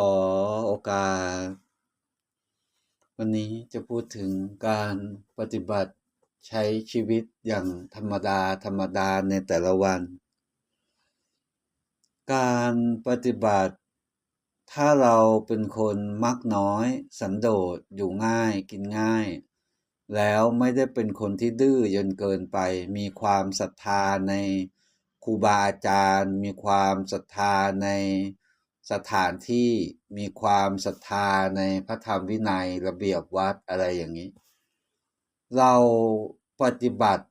ขอโอกาส วันนี้จะพูดถึงการปฏิบัติใช้ชีวิตอย่างธรรมดาธรรมดาในแต่ละวัน การปฏิบัติ ถ้าเราเป็นคนมักน้อย สันโดษอยู่ง่ายกินง่าย แล้วไม่ได้เป็นคนที่ดื้อจนเกินไป มีความศรัทธาในครูบาอาจารย์ มีความศรัทธาใน สถานที่มีความศรัทธาในพระธรรมวินัยระเบียบวัดอะไรอย่างนี้ เราปฏิบัติ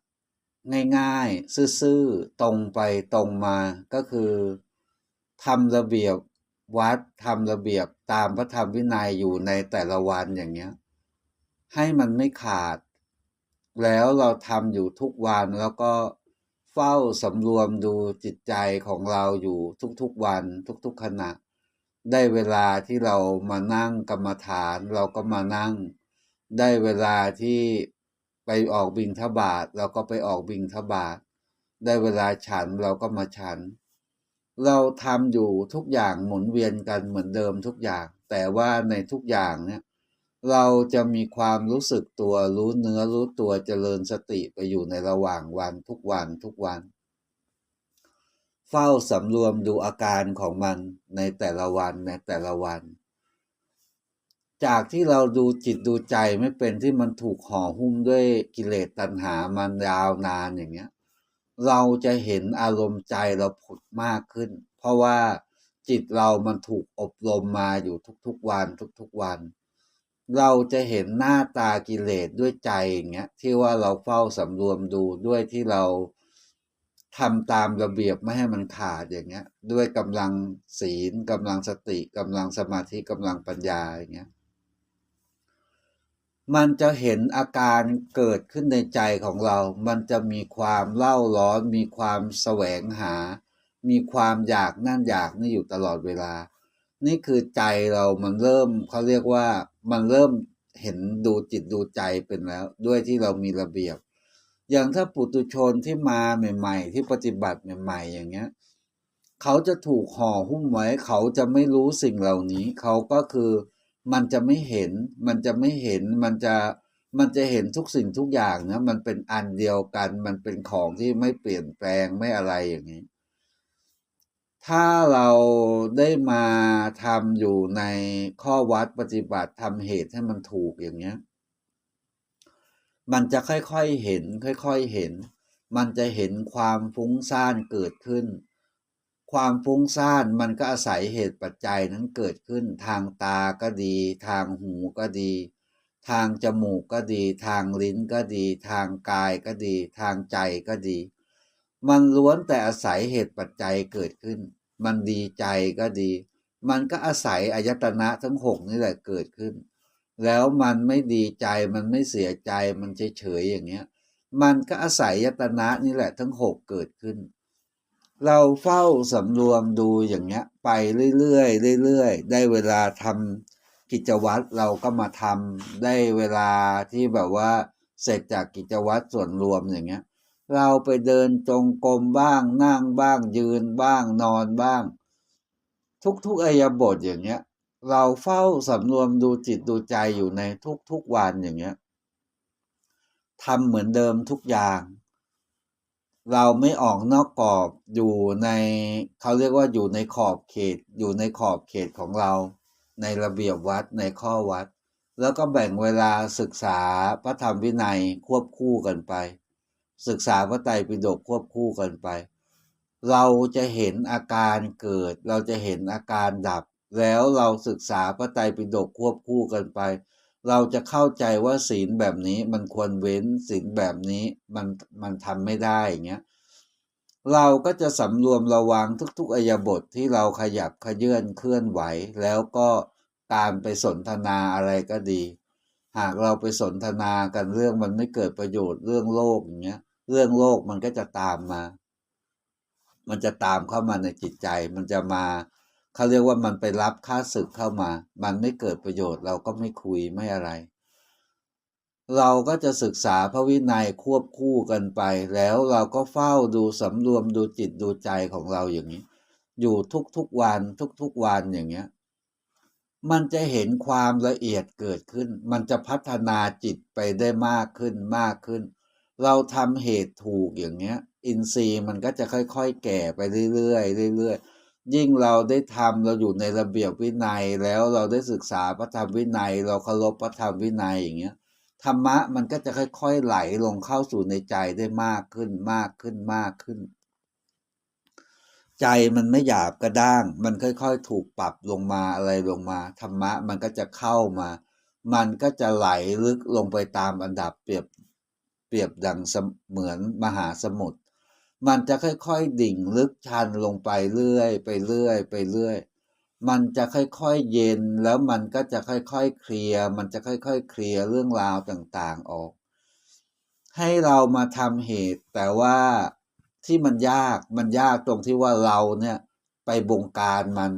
ง่ายๆ ซื่อๆ ตรงไปตรงมาก็คือทำระเบียบวัดทำระเบียบตามพระธรรมวินัยอยู่ในแต่ละวันอย่างเงี้ย ให้มันไม่ขาด แล้วเราทำอยู่ทุกวันแล้วก็เฝ้าสำรวมดูจิตใจของเราอยู่ทุกๆวันทุกๆขณะ ได้เวลาที่เรามานั่งกรรมฐานเราก็มานั่ง ได้เวลาที่ไปออกบิงทบาทเราก็ไปออกบิงทบาทได้เวลาฉันเราก็มาฉัน เราทำอยู่ทุกอย่างหมุนเวียนกันเหมือนเดิมทุกอย่าง แต่ว่าในทุกอย่างเนี่ยเราจะมีความรู้สึกตัวรู้เนื้อรู้ตัวเจริญสติไปอยู่ในระหว่างวันทุกวันทุกวัน เฝ้าสำรวมดูอาการของมันในแต่ละวันในแต่ละวัน จากที่เราดูจิตดูใจไม่เป็นที่มันถูกห่อหุ้มด้วยกิเลสตัณหามันยาวนานอย่างเงี้ย เราจะเห็นอารมณ์ใจเราผุดมากขึ้น เพราะว่าจิตเรามันถูกอบรมมาอยู่ทุกๆวันทุกๆวัน เราจะเห็นหน้าตากิเลสด้วยใจอย่างเงี้ยที่ว่าเราเฝ้าสำรวมดูด้วยที่เรา ทำตามระเบียบไม่ให้มันขาดอย่างเงี้ย ด้วยกำลังศีลกำลังสติกำลังสมาธิกำลังปัญญาอย่างเงี้ยมันจะเห็นอาการเกิดขึ้นในใจของเรา มันจะมีความเล่าร้อน มีความแสวงหา มีความอยากนั่นอยากนี่อยู่ตลอดเวลา นี่คือใจเรามันเริ่มเขาเรียกว่ามันเริ่มเห็นดูจิตดูใจเป็นแล้ว ด้วยที่เรามีระเบียบ อย่างถ้าปุตุชนที่มาใหม่ ๆ ที่ปฏิบัติใหม่ ๆ อย่างเงี้ยเขาจะถูกห่อหุ้มไว้เขาจะไม่รู้สิ่งเหล่านี้ เขาก็คือมันจะไม่เห็น มันจะไม่เห็นมันจะมันจะเห็นทุกสิ่งทุกอย่างนะมันเป็นอันเดียวกัน มันเป็นของที่ไม่เปลี่ยนแปลงไม่อะไรอย่างนี้ ถ้าเราได้มาทำอยู่ในข้อวัดปฏิบัติทำเหตุให้มันถูกอย่างเงี้ย มันจะค่อยๆเห็น ค่อยๆเห็น มันจะเห็นความฟุ้งซ่านเกิดขึ้น ความฟุ้งซ่านมันก็อาศัยเหตุปัจจัยนั้นเกิดขึ้น ทางตาก็ดี ทางหูก็ดี ทางจมูกก็ดี ทางลิ้นก็ดี ทางกายก็ดี ทางใจก็ดี มันล้วนแต่อาศัยเหตุปัจจัยเกิดขึ้น มันดีใจก็ดี มันก็อาศัยอายตนะทั้งหกนี่แหละเกิดขึ้น แล้วมันไม่ดีใจมันไม่เสียใจมันเฉยๆอย่างเงี้ย มันก็อาศัยยตนะนี่แหละทั้งหกเกิดขึ้น เราเฝ้าสำรวมดูอย่างเงี้ย ไปเรื่อยๆเรื่อยๆได้เวลาทำกิจวัตรเราก็มาทำได้เวลาที่แบบว่า เสร็จจากกิจวัตรส่วนรวมอย่างเงี้ย เราไปเดินจงกรมบ้างนั่งบ้างยืนบ้างนอนบ้าง ทุกๆอายบทอย่างเงี้ย เราเฝ้าสำรวมดูจิตดูใจอยู่ในทุกๆวันอย่างเงี้ยทำเหมือนเดิมทุกอย่าง เราไม่ออกนอกกรอบอยู่ในเขาเรียกว่าอยู่ในขอบเขต อยู่ในขอบเขตของเรา ในระเบียบวัดในข้อวัด แล้วก็แบ่งเวลาศึกษาพระธรรมวินัยควบคู่กันไป ศึกษาพระไตรปิฎกควบคู่กันไป เราจะเห็นอาการเกิด เราจะเห็นอาการดับ แล้วเราศึกษาพระไตรปิฎกควบคู่กันไป เราจะเข้าใจว่าศีลแบบนี้มันควรเว้นศีลแบบนี้มันมันทำไม่ได้อย่างเงี้ยเราก็จะสำรวมระวังทุกๆอายบทที่เราขยับขยื่นเคลื่อนไหว แล้วก็การไปสนทนาอะไรก็ดี หากเราไปสนทนากันเรื่องมันไม่เกิดประโยชน์เรื่องโลกอย่างเงี้ย เรื่องโลกมันก็จะตามมา มันจะตามเข้ามาในจิตใจ มันจะมา เขาเรียกว่ามันไปรับค่าศึกเข้ามา มันไม่เกิดประโยชน์เราก็ไม่คุยไม่อะไร เราก็จะศึกษาพระวินัยควบคู่กันไป แล้วเราก็เฝ้าดูสำรวมดูจิตดูใจของเราอย่างนี้ อยู่ทุกๆวันทุกๆวันอย่างเงี้ยมันจะเห็นความละเอียดเกิดขึ้น มันจะพัฒนาจิตไปได้มากขึ้นมากขึ้น เราทำเหตุถูกอย่างเงี้ย อินทรีย์มันก็จะค่อยๆ แก่ไปเรื่อยๆเรื่อยๆ ยิ่งเราได้ทำเราอยู่ในระเบียบวินัยแล้วเราได้ศึกษาพระธรรมวินัย เราเคารพพระธรรมวินัยอย่างเงี้ยธรรมะมันก็จะค่อยๆไหลลงเข้าสู่ในใจได้มากขึ้นมากขึ้นมากขึ้น ใจมันไม่หยาบกระด้าง มันค่อยๆ ถูกปรับลงมาอะไรลงมาธรรมะมันก็จะเข้ามา มันก็จะไหลลึกลงไปตามอันดับเปรียบเปรียบดังเสเหมือนมหาสมุทร มันจะค่อยๆดิ่งลึกชันลงไปเรื่อยไปเรื่อยไปเรื่อย มันจะค่อยๆเย็นแล้วมันก็จะค่อยๆเคลียร์มันจะค่อยๆเคลียร์เรื่องราวต่างๆออก ให้เรามาทำเหตุแต่ว่าที่มันยากมันยากตรงที่ว่าเราเนี่ยไปบงการมัน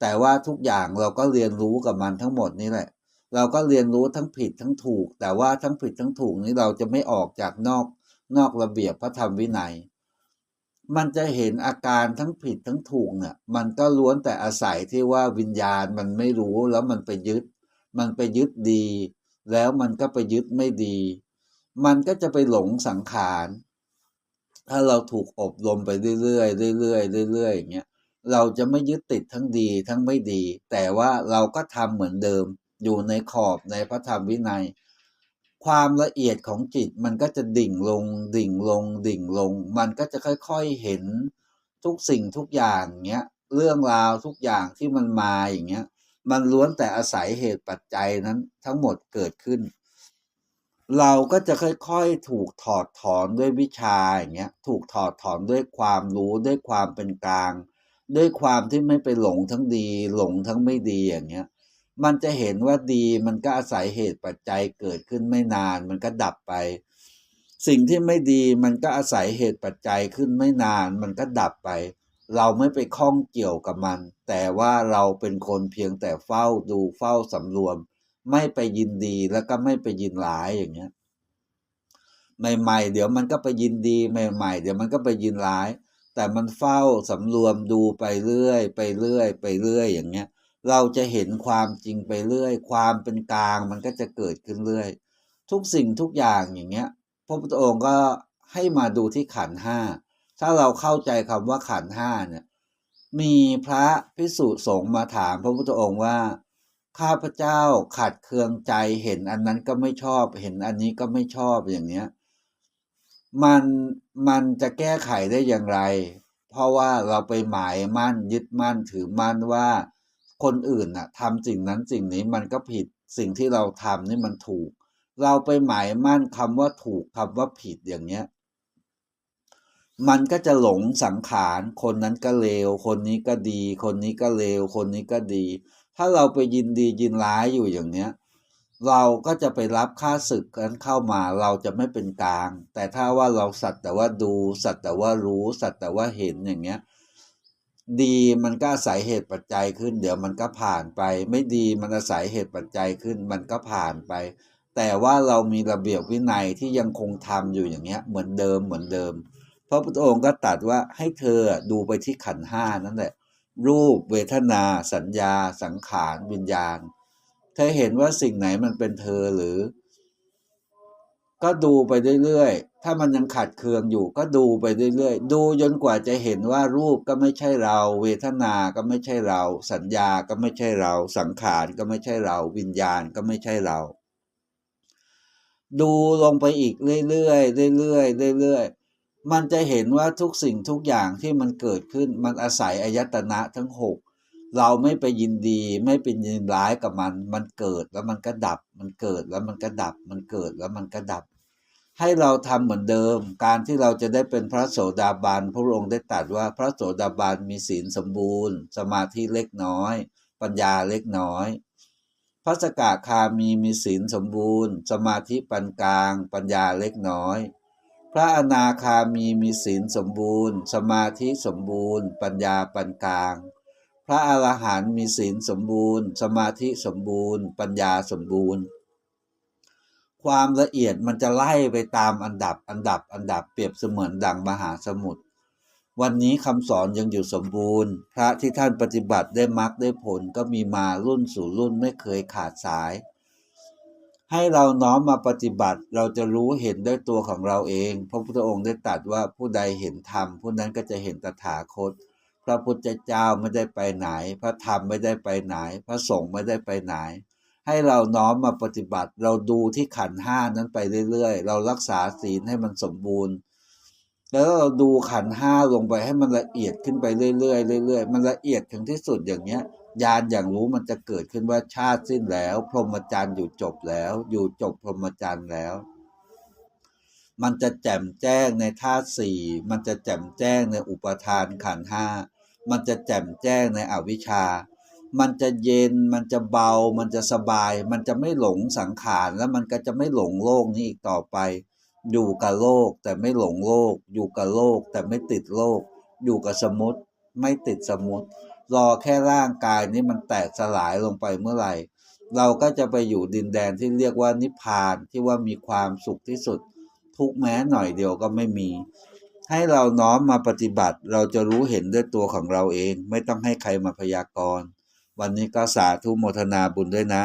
แต่ว่าทุกอย่างเราก็เรียนรู้กับมันทั้งหมดนี่แหละ เราก็เรียนรู้ทั้งผิดทั้งถูก แต่ว่าทั้งผิดทั้งถูกนี้เราจะไม่ออกจากนอกนอกระเบียบพระธรรมวินัย มันจะเห็นอาการทั้งผิดทั้งถูกเนี่ยมันก็ล้วนแต่อาศัยที่ว่าวิญญาณมันไม่รู้แล้วมันไปยึด มันไปยึดดี แล้วมันก็ไปยึดไม่ดี มันก็จะไปหลงสังขาร ถ้าเราถูกอบรมไปเรื่อยๆเรื่อยๆเรื่อยๆอย่างเงี้ยเราจะไม่ยึดติดทั้งดีทั้งไม่ดี แต่ว่าเราก็ทำเหมือนเดิมอยู่ในขอบในพระธรรมวินัย ความละเอียดของจิตมันก็จะดิ่งลง ดิ่งลง ดิ่งลง มันก็จะค่อยๆเห็นทุกสิ่งทุกอย่างเงี้ยเรื่องราวทุกอย่างที่มันมาอย่างเงี้ย มันล้วนแต่อาศัยเหตุปัจจัยนั้นทั้งหมดเกิดขึ้น เราก็จะค่อยๆถูกถอดถอนด้วยวิชาอย่างเงี้ยถูกถอดถอนด้วยความรู้ด้วยความเป็นกลาง ด้วยความที่ไม่ไปหลงทั้งดี หลงทั้งไม่ดีอย่างเงี้ย มันจะเห็นว่าดีมันก็อาศัยเหตุปัจจัยเกิดขึ้นไม่นาน มันก็ดับไป สิ่งที่ไม่ดีมันก็อาศัยเหตุปัจจัยขึ้นไม่นาน มันก็ดับไป เราไม่ไปข้องเกี่ยวกับมัน แต่ว่าเราเป็นคนเพียงแต่เฝ้าดูเฝ้าสำรวม ไม่ไปยินดีแล้วก็ไม่ไปยินร้ายอย่างเงี้ยใหม่ๆ เดี๋ยวมันก็ไปยินดีใหม่ๆ เดี๋ยวมันก็ไปยินร้าย แต่มันเฝ้าสำรวมดูไปเรื่อย ไปเรื่อย ไปเรื่อยอย่างเงี้ย เราจะเห็นความจริงไปเรื่อย ความเป็นกลางมันก็จะเกิดขึ้นเรื่อย ทุกสิ่งทุกอย่างอย่างเงี้ยพระพุทธองค์ก็ให้มาดูที่ขันห้าถ้าเราเข้าใจคำว่าขันห้าเนี่ยมีพระพิสุสงฆ์มาถามพระพุทธองค์ว่า ข้าพเจ้าขัดเคืองใจเห็นอันนั้นก็ไม่ชอบ เห็นอันนี้ก็ไม่ชอบอย่างเนี้ยมันมันจะแก้ไขได้อย่างไร เพราะว่าเราไปหมายมั่นยึดมั่นถือมั่นว่า คนอื่นน่ะทำสิ่งนั้นสิ่งนี้มันก็ผิดสิ่งที่เราทำนี่มันถูก เราไปหมายมั่นคำว่าถูกคำว่าผิดอย่างเนี้ย มันก็จะหลงสังขารคนนั้นก็เลว คนนี้ก็ดี คนนี้ก็เลว คนนี้ก็ดี ถ้าเราไปยินดียินร้ายอยู่อย่างเนี้ย เราก็จะไปรับค่าศึกกันเข้ามาเราจะไม่เป็นกลาง แต่ถ้าว่าเราสัตว์แต่ว่าดูสัตว์แต่ว่ารู้สัตว์แต่ว่าเห็นอย่างเงี้ย ดีมันก็อาศัยเหตุปัจจัยขึ้น เดี๋ยวมันก็ผ่านไป ไม่ดีมันอาศัยเหตุปัจจัยขึ้น มันก็ผ่านไป แต่ว่าเรามีระเบียบวินัยที่ยังคงทำอยู่อย่างเงี้ยเหมือนเดิมเหมือนเดิมพระพุทธองค์ก็ตรัสว่าให้เธอดูไปที่ขันห้านั่นแหละ รูปเวทนา สัญญา สังขารวิญญาณ เธอเห็นว่าสิ่งไหนมันเป็นเธอหรือ ก็ดูไปเรื่อยๆ ถ้ามันยังขัดเคืองอยู่ก็ดูไปเรื่อยๆ ดูจนกว่าจะเห็นว่ารูปก็ไม่ใช่เรา เวทนา ก็ไม่ใช่เรา สัญญาก็ไม่ใช่เรา สังขารก็ไม่ใช่เรา วิญญาณก็ไม่ใช่เรา ดูลงไปอีกเรื่อยๆเรื่อยๆเรื่อยๆ มันจะเห็นว่าทุกสิ่งทุกอย่างที่มันเกิดขึ้นมันอาศัยอายตนะทั้งหกเราไม่ไปยินดีไม่เป็นยินร้ายกับมัน มันเกิดแล้วมันก็ดับ มันเกิดแล้วมันก็ดับ มันเกิดแล้วมันก็ดับ ให้เราทำเหมือนเดิม การที่เราจะได้เป็นพระโสดาบันพระองค์ได้ตรัสว่าพระโสดาบันมีศีลสมบูรณ์ สมาธิเล็กน้อย ปัญญาเล็กน้อย พระสกทามีมีศีลสมบูรณ์ สมาธิปานกลาง ปัญญาเล็กน้อย พระอนาคามีมีศีลสมบูรณ์ สมาธิสมบูรณ์ ปัญญาปานกลาง พระอรหันต์มีศีลสมบูรณ์ สมาธิสมบูรณ์ ปัญญาสมบูรณ์ ความละเอียดมันจะไล่ไปตามอันดับอันดับอันดับเปรียบเสมือนดังมหาสมุทรวันนี้คำสอนยังอยู่สมบูรณ์ พระที่ท่านปฏิบัติได้มรรคได้ผลก็มีมารุ่นสู่รุ่นไม่เคยขาดสาย ให้เราน้อมมาปฏิบัติเราจะรู้เห็นด้วยตัวของเราเอง พระพุทธองค์ได้ตรัสว่าผู้ใดเห็นธรรมผู้นั้นก็จะเห็นตถาคต พระพุทธเจ้าไม่ได้ไปไหน พระธรรมไม่ได้ไปไหน พระสงฆ์ไม่ได้ไปไหน ให้เราน้อมมาปฏิบัติ เราดูที่ขันห้านั้นไปเรื่อยๆ เรารักษาศีลให้มันสมบูรณ์ แล้วเราดูขันห้าลงไปให้มันละเอียดขึ้นไปเรื่อยๆเรื่อยๆมันละเอียดถึงที่สุดอย่างเนี้ยญาณอย่างรู้มันจะเกิดขึ้นว่าชาติสิ้นแล้ว พรหมจรรย์อยู่จบแล้ว อยู่จบพรหมจรรย์แล้ว มันจะแจ่มแจ้งในธาตุสี่มันจะแจ่มแจ้งในอุปทานขันห้ามันจะแจ่มแจ้งในอวิชชา มันจะเย็นมันจะเบา มันจะสบาย มันจะไม่หลงสังขารแล้วมันก็จะไม่หลงโลกนี้อีกต่อไป อยู่กับโลกแต่ไม่หลงโลก อยู่กับโลกแต่ไม่ติดโลก อยู่กับสมมติไม่ติดสมมติรอแค่ร่างกายนี้มันแตกสลายลงไปเมื่อไหร่ เราก็จะไปอยู่ดินแดนที่เรียกว่านิพพานที่ว่ามีความสุขที่สุด ทุกแม้หน่อยเดียวก็ไม่มี ให้เราน้อมมาปฏิบัติเราจะรู้เห็นด้วยตัวของเราเอง ไม่ต้องให้ใครมาพยากรณ์ วันนี้ก็สาธุโมทนาบุญด้วยนะ